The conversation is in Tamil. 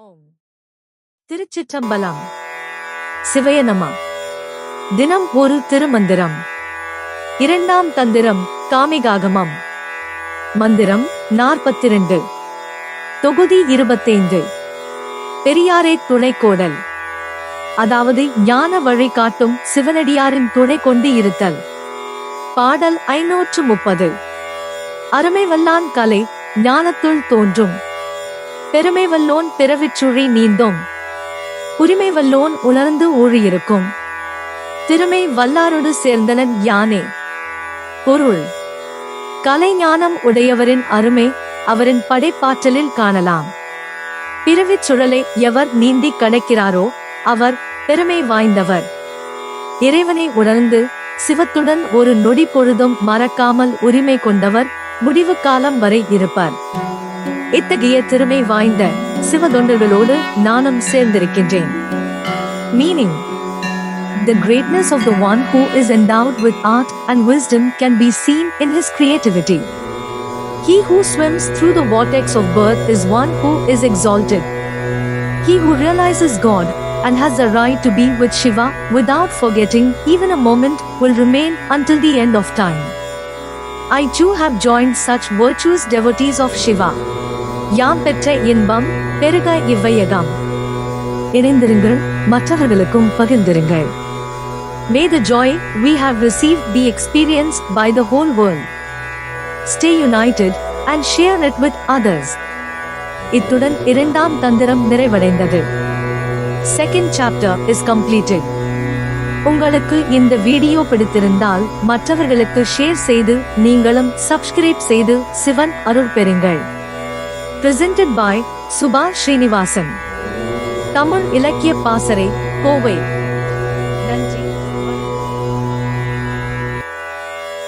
ஓம். திருச்சிற்றம்பலம். சிவயனமா. தினம் ஒரு திருமந்திரம். இரண்டாம் தந்திரம் காமிகாகமம். மந்திரம் நாற்பத்திரண்டு. தொகுதி இருபத்தைந்து. பெரியாரே துணைக்கோடல். அதாவது ஞான வழி காட்டும் சிவனடியாரின் துணை கொண்டு இருத்தல். பாடல் ஐநூற்று முப்பது. அருமை வல்லான் கலை ஞானத்துள் தோன்றும். பெருமை வல்லோன் பிறவிச்சுழி நீந்தோம். உரிமை வல்லோன் உணர்ந்து ஊழியிருக்கும். திறமை வல்லாரோடு சேர்ந்தனன் யானே. பொருள். கலைஞானம் உடையவரின் அருமை அவரின் படைப்பாற்றலில் காணலாம். பிறவிச் சுழலை எவர் நீந்தி கடக்கிறாரோ அவர் பெருமை வாய்ந்தவர். இறைவனை உணர்ந்து சிவத்துடன் ஒரு நொடி பொழுதும் மறக்காமல் உரிமை கொண்டவர் முடிவு காலம் வரை இருப்பார். இத்தகைய திறமை வாய்ந்த சிவதொண்டர்களோடு நானும் சேர்ந்திருக்கின்றேன் meaning The greatness of the one who is endowed with art and wisdom can be seen in his creativity. He who swims through the vortex of birth is one who is exalted. He who realizes God and has the right to be with Shiva without forgetting even a moment will remain until the end of time. I too have joined such virtuous devotees of Shiva. யாம் பெற்ற இன்பம் பெருக இவ்வையகம். இணைந்திருங்கள் மற்றவர்களுக்கும் பகிர்ந்திருங்கள். May the joy we have receive the experience by the whole world stay united and share it with others இத்துடன் இரண்டாம் தந்திரம் நிறைவடைந்தது. செகண்ட் சாப்டர் இஸ் கம்ப்ளீட்டட் உங்களுக்கு இந்த வீடியோ பிடித்திருந்தால் மற்றவர்களுக்கு ஷேர் செய்து நீங்களும் சப்ஸ்கிரைப் செய்து சிவன் அருள் பெறுங்கள். பிரசன்டட் பாய் சுபா ஸ்ரீனிவாசன் தமிழ் இலக்கிய பாசறை கோவை